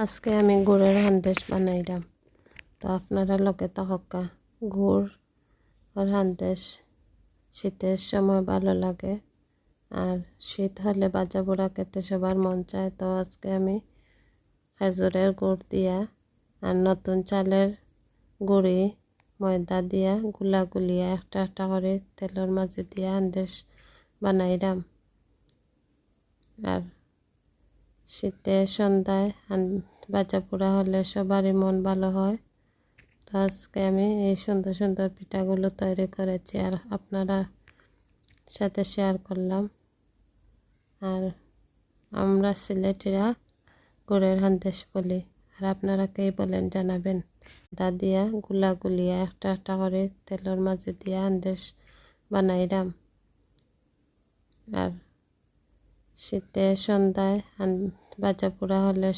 আজকে আমি গুড়ের সন্দেশ বানাইলাম। তো আপনারা লগে তহকা গুড় সন্দেশ শীতের সময় ভালো লাগে। আর শীত হলে বাজা পোড়া খেতে সবার মন চায়। তো আজকে আমি খেজুরের গুড় দিয়া আর নতুন চালের গুড়ি, ময়দা দিয়া গুলা গুলিয়া একটা একটা করে তেলের মাঝে দিয়া সন্দেশ বানাইলাম। আর শীতে, সন্ধ্যায় বাচ্চা পোড়া হলে সবারই মন ভালো হয়। তো আজকে আমি এই সুন্দর সুন্দর পিঠাগুলো তৈরি করেছি আর আপনারা সাথে শেয়ার করলাম। আর আমরা সিলেটিরা গুড়ের সন্দেশ বলি। আর আপনারা কে বলেন জানাবেন। দাদিয়া গুলা গুলিয়া একটা একটা করে তেলের মাঝে দিয়া সন্দেশ বানাইলাম। আর শীতে সন্ধ্যায় বাজা পোড়া হলে